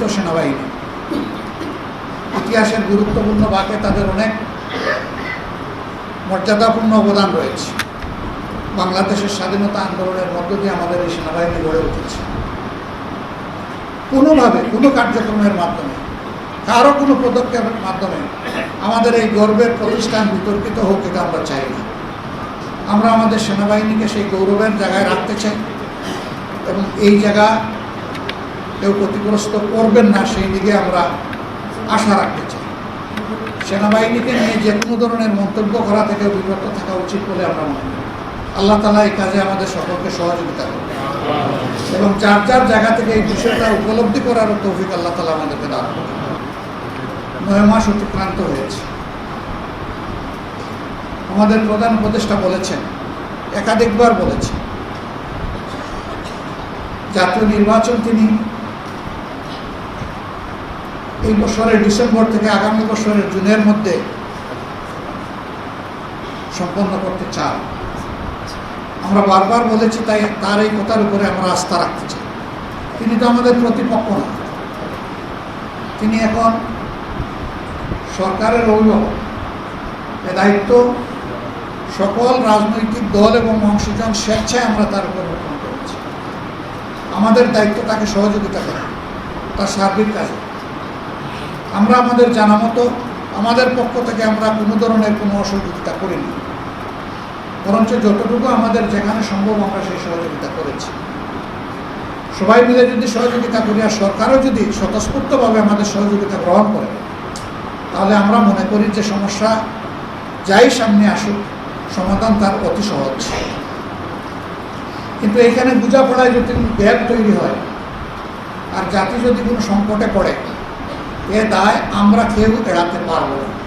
পরিচালিত সেনাবাহিনী। ইতিহাসের গুরুত্বপূর্ণ ভাগে তাদের অনেক মর্যাদাপূর্ণ অবদান রয়েছে। বাংলাদেশের স্বাধীনতা আন্দোলনের মধ্য দিয়ে আমাদের এই সেনাবাহিনী গড়ে উঠেছে। কোনোভাবে, কোনো কার্যক্রমের মাধ্যমে, কারও কোনো পদক্ষেপের মাধ্যমে আমাদের এই গর্বের প্রতিষ্ঠান বিতর্কিত হোক এটা আমরা চাই না। আমরা আমাদের সেনাবাহিনীকে সেই গৌরবের জায়গায় রাখতে চাই এবং এই জায়গা কেউ ক্ষতিগ্রস্ত করবেন না, সেই দিকে আমরা আশা রাখতে চাই। সেনাবাহিনীকে নিয়ে যে কোনো ধরনের মন্তব্য করা থেকে বিরত থাকা উচিত বলে আমরা মনে করি। আল্লাহ তালা এই কাজে আমাদের সকলকে সহযোগিতা করবে এবং যার যার জায়গা থেকে এই বিষয়টা উপলব্ধি করারও তৌফিক আল্লাহ তালা আমাদেরকে দান করবে নয় মাস অতিক্রান্ত হয়েছে। আমাদের প্রধান উপদেষ্টা বলেছেন, একাধিকবার বলেছেন, জাতীয় নির্বাচন তিনি এই বছরের ডিসেম্বর থেকে আগামী বছরের জুনের মধ্যে সম্পন্ন করতে চান আমরা বারবার বলেছি তাই তার এই কথার উপরে আমরা আস্থা রাখতে চাই। তিনি তো আমাদের প্রতিপক্ষ না। তিনি এখন সরকারের অভিভাবক। এ দায়িত্ব সকল রাজনৈতিক দল এবং অংশীজন স্বেচ্ছায় আমরা তার উপর অর্পণ করেছি। আমাদের দায়িত্ব তাকে সহযোগিতা করা, তার সার্বিক কাজে। আমরা আমাদের জানা মতো আমাদের পক্ষ থেকে আমরা কোনো ধরনের কোনো অসহযোগিতা করিনি। বরঞ্চ যতটুকু আমাদের যেখানে সম্ভব আমরা সেই সহযোগিতা করেছি। সবাই মিলে যদি সহযোগিতা করি আর সরকারও যদি স্বতঃস্ফূর্তভাবে আমাদের সহযোগিতা গ্রহণ করে, তাহলে আমরা মনে করি যে সমস্যা যাই সামনে আসুক, সমাধান তার অতি সহজ। কিন্তু এখানে বোঝাপড়ায় যদি গ্যাপ তৈরি হয়, আর জাতি যদি কোনো সংকটে পড়ে এ দায় আমরা কেউ এড়াতে পারব না